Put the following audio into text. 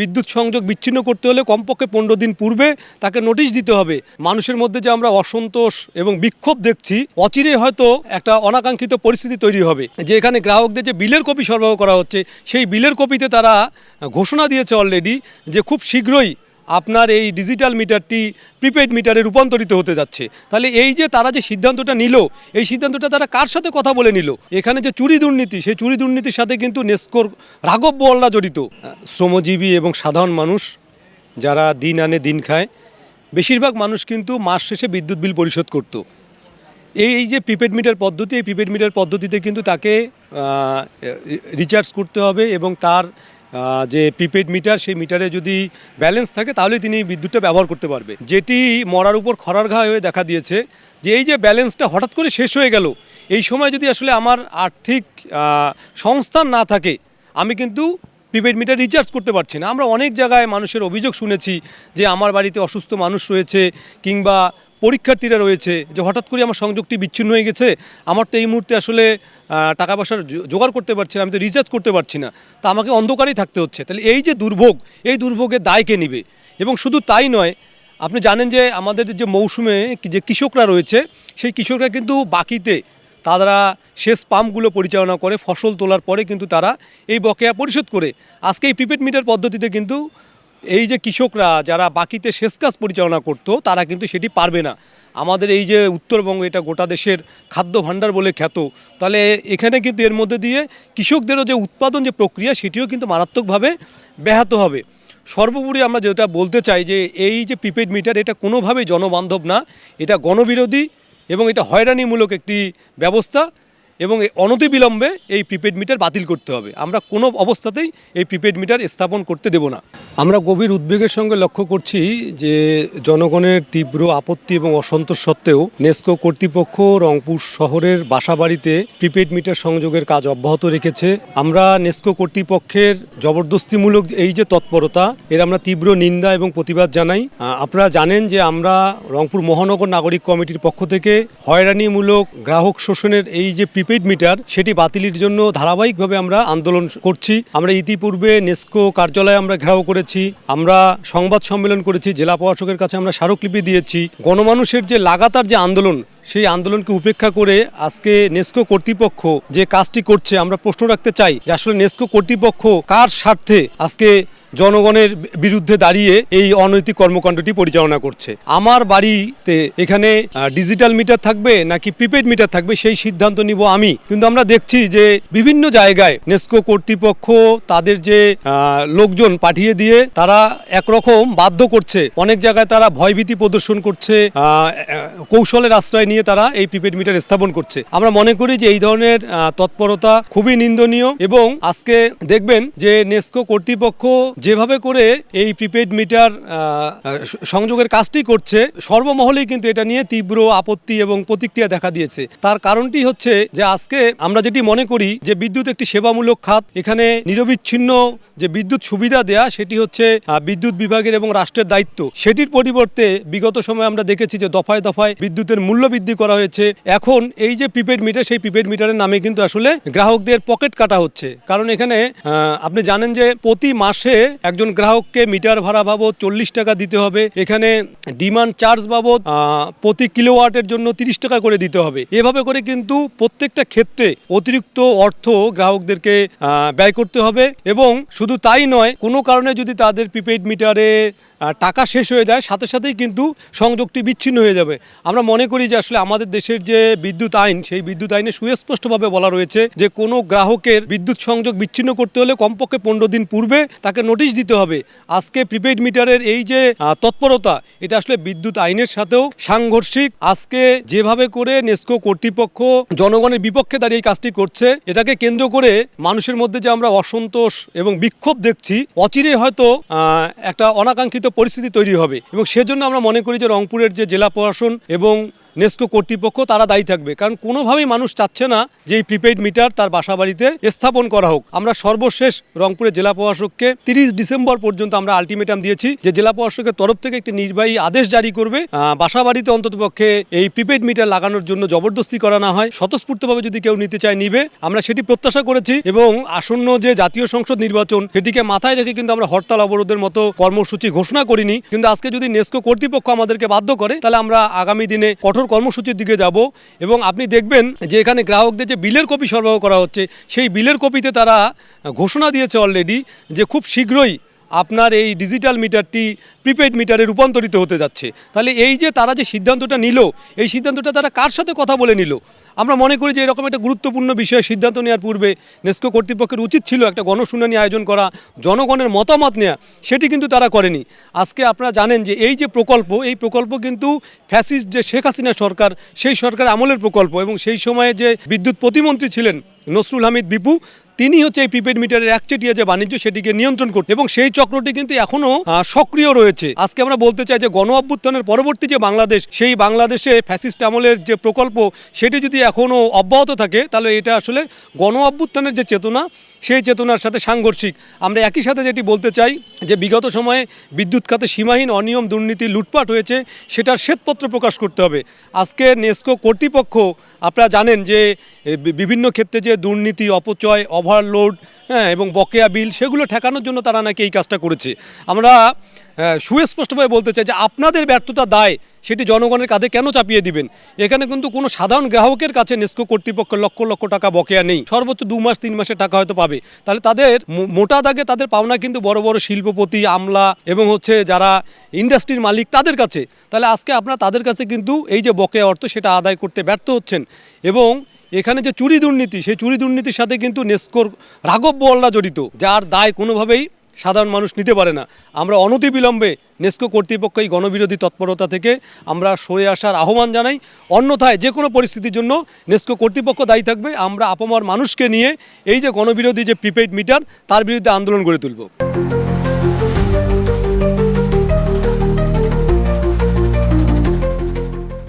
বিদ্যুৎ সংযোগ বিচ্ছিন্ন করতে হলে কমপক্ষে পনেরো দিন পূর্বে তাকে নোটিশ দিতে হবে। মানুষের মধ্যে যে আমরা অসন্তোষ এবং বিক্ষোভ দেখছি, অচিরে হয়তো একটা অনাকাঙ্ক্ষিত পরিস্থিতি তৈরি হবে। যে এখানে গ্রাহকদের যে বিলের কপি সরবরাহ করা হচ্ছে, সেই বিলের কপিতে তারা ঘোষণা দিয়েছে অলরেডি যে খুব শীঘ্রই আপনার এই ডিজিটাল মিটারটি প্রিপেড মিটারে রূপান্তরিত হতে যাচ্ছে। তাহলে এই যে তারা যে সিদ্ধান্তটা নিল, এই সিদ্ধান্তটা তারা কার সাথে কথা বলে নিল? এখানে যে চুরি দুর্নীতি, সেই চুরি দুর্নীতির সাথে কিন্তু নেস্কোর রাঘব বোয়ালরা জড়িত। শ্রমজীবী এবং সাধারণ মানুষ যারা দিন আনে দিন খায়, বেশিরভাগ মানুষ কিন্তু মাস শেষে বিদ্যুৎ বিল পরিশোধ করতো। এই যে প্রিপেড মিটার পদ্ধতি, এই প্রিপেড মিটার পদ্ধতিতে কিন্তু তাকে রিচার্জ করতে হবে এবং তার যে প্রিপেড মিটার সেই মিটারে যদি ব্যালেন্স থাকে তাহলে তিনি বিদ্যুৎটা ব্যবহার করতে পারবে। যেটি মরার উপর খরার ঘা হয়ে দেখা দিয়েছে যে এই যে ব্যালেন্সটা হঠাৎ করে শেষ হয়ে গেল, এই সময় যদি আসলে আমার আর্থিক সংস্থান না থাকে, আমি কিন্তু প্রিপেড মিটার রিচার্জ করতে পারছি না। আমরা অনেক জায়গায় মানুষের অভিযোগ শুনেছি যে আমার বাড়িতে অসুস্থ মানুষ রয়েছে কিংবা পরীক্ষার্থীরা রয়েছে যে হঠাৎ করে আমার সংযোগটি বিচ্ছিন্ন হয়ে গেছে, আমার তো এই মুহূর্তে আসলে টাকা পয়সার জোগাড় করতে পারছি না, আমি তো রিচার্জ করতে পারছি না। তা আমাকে অন্ধকারেই থাকতে হচ্ছে। তাহলে এই যে দুর্ভোগ, এই দুর্ভোগের দায় কে নিবে? এবং শুধু তাই নয়, আপনি জানেন যে আমাদের যে মৌসুমে যে কৃষকরা রয়েছে, সেই কৃষকরা কিন্তু বাকিতে তারা শেষ পাম্পগুলো পরিচালনা করে, ফসল তোলার পরে কিন্তু তারা এই বকেয়া পরিশোধ করে। আজকে এই প্রিপেড মিটার পদ্ধতিতে কিন্তু এই যে কৃষকরা যারা বাকিতে শেষ কাজ পরিচালনা করতো, তারা কিন্তু সেটি পারবে না। আমাদের এই যে উত্তরবঙ্গ, এটা গোটা দেশের খাদ্য ভাণ্ডার বলে খ্যাত। তাহলে এখানে কিন্তু এর মধ্যে দিয়ে কৃষকদেরও যে উৎপাদন যে প্রক্রিয়া, সেটিও কিন্তু মারাত্মকভাবে ব্যাহত হবে। সর্বোপরি আমরা যেটা বলতে চাই যে, এই যে প্রিপেড মিটার, এটা কোনোভাবেই জনবান্ধব না। এটা গণবিরোধী এবং এটা হয়রানিমূলক একটি ব্যবস্থা। এবং অনতিবিলম্বে এই প্রিপেড মিটার বাতিল করতে হবে। আমরা কোনো অবস্থাতেই এই প্রিপেড মিটার স্থাপন করতে দেব না। আমরা গভীর উদ্বেগের সঙ্গে লক্ষ্য করছি যে জনগণের তীব্র আপত্তি এবং অসন্তোষ সত্ত্বেও নেস্কো কর্তৃপক্ষ রংপুর শহরের বাসাবাড়িতে প্রিপেড মিটার সংযোগের কাজ অব্যাহত রেখেছে। আমরা নেস্কো কর্তৃপক্ষের জবরদস্তিমূলক এই যে তৎপরতা, এর আমরা তীব্র নিন্দা এবং প্রতিবাদ জানাই। আপনারা জানেন যে আমরা রংপুর মহানগর নাগরিক কমিটির পক্ষ থেকে হয়রানিমূলক গ্রাহক শোষণের এই যে প্রিপেড মিটার সেটি বাতিলের জন্য ধারাবাহিকভাবে আমরা আন্দোলন করছি আমরা ইতিপূর্বে নেস্কো কার্যালয়ে আমরা ঘেরাও করেছি আমরা সংবাদ সম্মেলন করেছি জেলা প্রশাসকের কাছে আমরা স্মারকলিপি দিয়েছি গণমানুষের যে লাগাতার যে আন্দোলন সেই আন্দোলনকে উপেক্ষা করে আজকে নেস্কো কর্তৃপক্ষ যে কাজটি করছে আমরা প্রশ্ন রাখতে চাই যে আসলে নেস্কো কর্তৃপক্ষ কার স্বার্থে আজকে জনগণের বিরুদ্ধে দাঁড়িয়ে এই অনৈতিক কর্মকাণ্ডটি পরিচালনা করছে। আমার বাড়িতে এখানে ডিজিটাল মিটার থাকবে নাকি প্রিপেড মিটার থাকবে সেই সিদ্ধান্ত নিব আমি। কিন্তু আমরা দেখছি যে বিভিন্ন জায়গায় নেস্কো কর্তৃপক্ষ তাদের যে লোকজন পাঠিয়ে দিয়ে তারা একরকম বাধ্য করছে। অনেক জায়গায় তারা ভয়ভীতি প্রদর্শন করছে কৌশলের আশ্রয় নিয়ে তারা এই প্রিপেড মিটার স্থাপন করছে। আমরা মনে করি যে এই ধরনের তৎপরতা খুবই নিন্দনীয় এবং আজকে দেখবেন যে নেস্কো কর্তৃপক্ষ যেভাবে করে এই প্রিপেড মিটার সংযোগের কাজটি করছে, সর্বমহলেই কিন্তু এটা নিয়ে তীব্র আপত্তি এবং প্রতিক্রিয়া দেখা দিয়েছে। তার কারণটি হচ্ছে যে আজকে আমরা যেটি মনে করি যে বিদ্যুৎ একটি সেবামূলক খাত, এখানে নিরবিচ্ছিন্ন যে বিদ্যুৎ সুবিধা দেয়া, সেটি হচ্ছে বিদ্যুৎ বিভাগের এবং রাষ্ট্রের দায়িত্ব। সেটির পরিবর্তে বিগত সময়ে আমরা দেখেছি যে দফায় দফায় বিদ্যুতের মূল্য বৃদ্ধি করা হয়েছে। এখন এই যে প্রিপেড মিটার সেই প্রিপেড মিটারের নামে কিন্তু আসলে গ্রাহকদের পকেট কাটা হচ্ছে। কারণ এখানে আপনি জানেন যে প্রতি মাসে একজন গ্রাহককে মিটার ভাড়া বাবদ চল্লিশ টাকা দিতে হবে। এখানে ডিমান্ড চার্জ বাবদ প্রতি কিলোওয়াটের জন্য তিরিশ টাকা করে দিতে হবে। এভাবে করে কিন্তু প্রত্যেকটা ক্ষেত্রে অতিরিক্ত অর্থ গ্রাহকদেরকে ব্যয় করতে হবে এবং শুধু তাই নয়, কোনো কারণে যদি তাদের প্রিপেড মিটারে টাকা শেষ হয়ে যায়, সাথে সাথেই কিন্তু সংযোগটি বিচ্ছিন্ন হয়ে যাবে। আমরা মনে করি যে আসলে আমাদের দেশের যে বিদ্যুৎ আইন, সেই বিদ্যুৎ আইনে সুস্পষ্টভাবে বলা রয়েছে যে কোনো গ্রাহকের বিদ্যুৎ সংযোগ বিচ্ছিন্ন করতে হলে কমপক্ষে পনেরো দিন পূর্বে তাকে নোটিশ দিতে হবে। আজকে প্রিপেড মিটারের এই যে তৎপরতা, এটা আসলে বিদ্যুৎ আইনের সাথেও সাংঘর্ষিক। আজকে যেভাবে করে নেস্কো কর্তৃপক্ষ জনগণের বিপক্ষে দাঁড়িয়ে এই কাজটি করছে, এটাকে কেন্দ্র করে মানুষের মধ্যে যে আমরা অসন্তোষ এবং বিক্ষোভ দেখছি, অচিরে হয়তো একটা অনাকাঙ্ক্ষিত পরিস্থিতি তৈরি হবে। এবং সেজন্য আমরা মনে করি যে রংপুরের যে জেলা প্রশাসন এবং নেস্কো কর্তৃপক্ষ তারা দায়ী থাকবে। কারণ কোনোভাবেই মানুষ চাচ্ছে না যে এই প্রিপেইড মিটার তার বাসা বাড়িতে স্থাপন করা হোক। আমরা সর্বশেষ রংপুরের জেলা প্রশাসককে তিরিশ ডিসেম্বর পর্যন্ত আমরা আলটিমেটাম দিয়েছি যে জেলা প্রশাসকের তরফ থেকে একটি নির্বাহী আদেশ জারি করবে। আহ, বাসা বাড়িতে অন্ততপক্ষে এই প্রিপেইড মিটার লাগানোর জন্য জবরদস্তি করা না হয়। স্বতঃস্ফূর্তভাবে যদি কেউ নিতে চায় নিবে। আমরা সেটি প্রত্যাশা করেছি এবং আসন্ন যে জাতীয় সংসদ নির্বাচন সেটিকে মাথায় রেখে কিন্তু আমরা হরতাল অবরোধের মতো কর্মসূচি ঘোষণা করিনি। কিন্তু আজকে যদি নেস্কো কর্তৃপক্ষ আমাদেরকে বাধ্য করে তাহলে আমরা আগামী দিনে কঠোর কর্মসূচির দিকে যাব এবং আপনি দেখবেন যে এখানে গ্রাহকদের যে বিলের কপি সরবরাহ করা হচ্ছে, সেই বিলের কপিতে তারা ঘোষণা দিয়েছে অলরেডি যে খুব শীঘ্রই আপনার এই ডিজিটাল মিটারটি প্রিপেড মিটারে রূপান্তরিত হতে যাচ্ছে। তাহলে এই যে তারা যে সিদ্ধান্তটা নিল, এই সিদ্ধান্তটা তারা কার সাথে কথা বলে নিল? আমরা মনে করি যে এরকম একটা গুরুত্বপূর্ণ বিষয়ে সিদ্ধান্ত নেওয়ার পূর্বে নেস্কো কর্তৃপক্ষের উচিত ছিল একটা গণশুনানি আয়োজন করা, জনগণের মতামত নেওয়া সেটি কিন্তু তারা করেনি। আজকে আপনারা জানেন যে এই যে প্রকল্প, এই প্রকল্প কিন্তু ফ্যাসিস্ট যে শেখ হাসিনা সরকার, সেই সরকার আমলের প্রকল্প এবং সেই সময়ে যে বিদ্যুৎ প্রতিমন্ত্রী ছিলেন নসরুল হামিদ বিপু তিনি হচ্ছে এই প্রিপেড মিটারের একচেটিয়া যে বাণিজ্য সেটিকে নিয়ন্ত্রণ করতে এবং সেই চক্রটি কিন্তু এখনও সক্রিয় রয়েছে। আজকে আমরা বলতে চাই যে গণ অভ্যুত্থানের পরবর্তী যে বাংলাদেশ, সেই বাংলাদেশে ফ্যাসিস্ট আমলের যে প্রকল্প, সেটি যদি এখনও অব্যাহত থাকে, তাহলে এটা আসলে গণ অভ্যুত্থানের যে চেতনা, সেই চেতনার সাথে সাংঘর্ষিক। আমরা একই সাথে যেটি বলতে চাই যে বিগত সময়ে বিদ্যুৎ খাতে সীমাহীন অনিয়ম দুর্নীতি লুটপাট হয়েছে, সেটার শ্বেতপত্র প্রকাশ করতে হবে। আজকে নেস্কো কর্তৃপক্ষ, আপনারা জানেন যে বিভিন্ন ক্ষেত্রে যে দুর্নীতি, অপচয় ওভারলোড হ্যাঁ এবং বকেয়া বিল সেগুলো ঠেকানোর জন্য তারা নাকি এই কাজটা করেছে। আমরা সুস্পষ্টভাবে বলতে চাই যে আপনাদের ব্যর্থতা দায়, সেটি জনগণের কাঁধে কেন চাপিয়ে দিবেন? এখানে কিন্তু কোনো সাধারণ গ্রাহকের কাছে নেস্কো কর্তৃপক্ষ লক্ষ লক্ষ টাকা বকেয়া নেই। সর্বোচ্চ দু মাস, তিন মাসের টাকা হয়তো পাবে। তাহলে তাদের মোটা দাগে তাদের পাওনা কিন্তু বড় বড় শিল্পপতি, আমলা এবং হচ্ছে যারা ইন্ডাস্ট্রির মালিক তাদের কাছে। তাহলে আজকে আপনারা তাদের কাছে কিন্তু এই যে বকেয়া অর্থ, সেটা আদায় করতে ব্যর্থ হচ্ছেন। এবং এখানে যে চুরি দুর্নীতি, সেই চুরি দুর্নীতির সাথে কিন্তু নেস্কোর রাঘব বোয়ালরা জড়িত, যার দায় কোনোভাবেই সাধারণ মানুষ নিতে পারে না। আমরা অনতিবিলম্বে নেস্কো কর্তৃপক্ষ এই গণবিরোধী তৎপরতা থেকে আমরা সরে আসার আহ্বান জানাই। অন্যথায় যে কোনো পরিস্থিতির জন্য নেস্কো কর্তৃপক্ষ দায়ী থাকবে। আমরা আপামর মানুষকে নিয়ে এই যে গণবিরোধী যে প্রিপেইড মিটার তার বিরুদ্ধে আন্দোলন গড়ে তুলব।